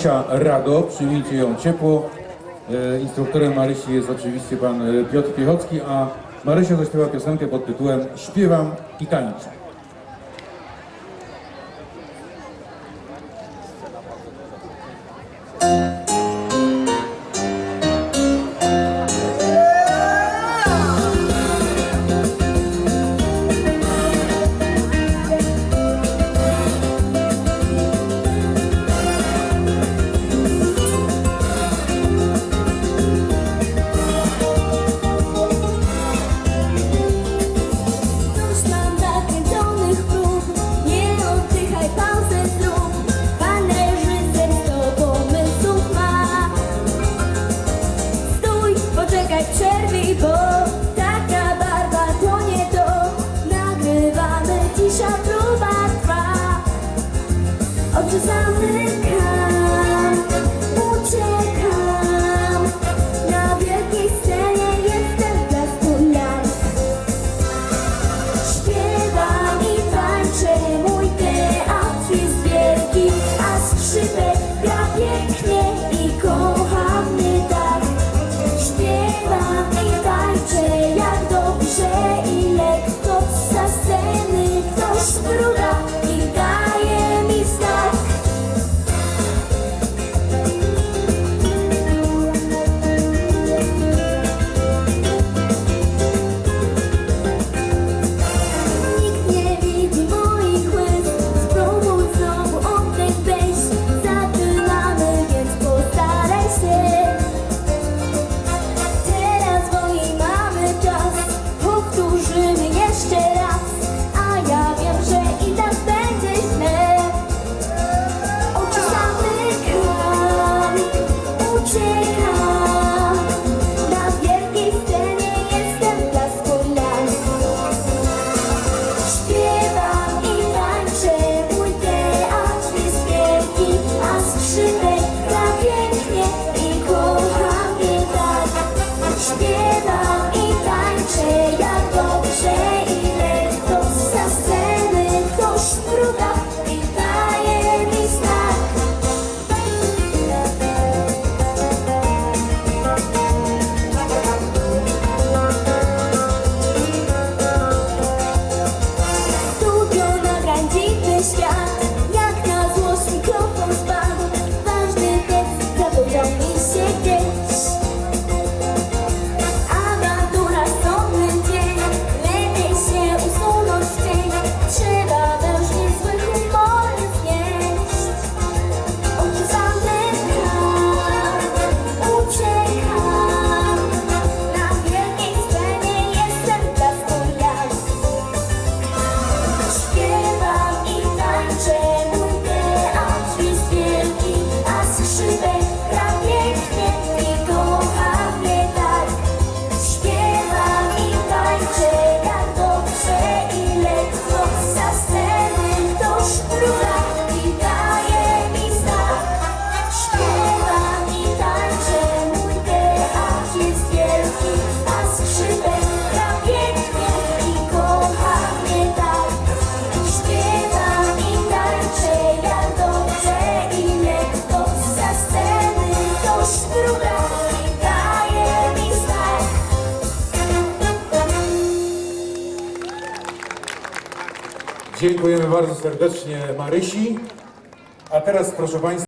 Marysia Rado, przyjmijcie ją ciepło. E, instruktorem Marysi jest oczywiście pan e, Piotr Piechocki, a Marysia zaśpiewa piosenkę pod tytułem Śpiewam i tańczę. pięknie i kocham. Dziękujemy bardzo serdecznie Marysi. A teraz proszę Państwa.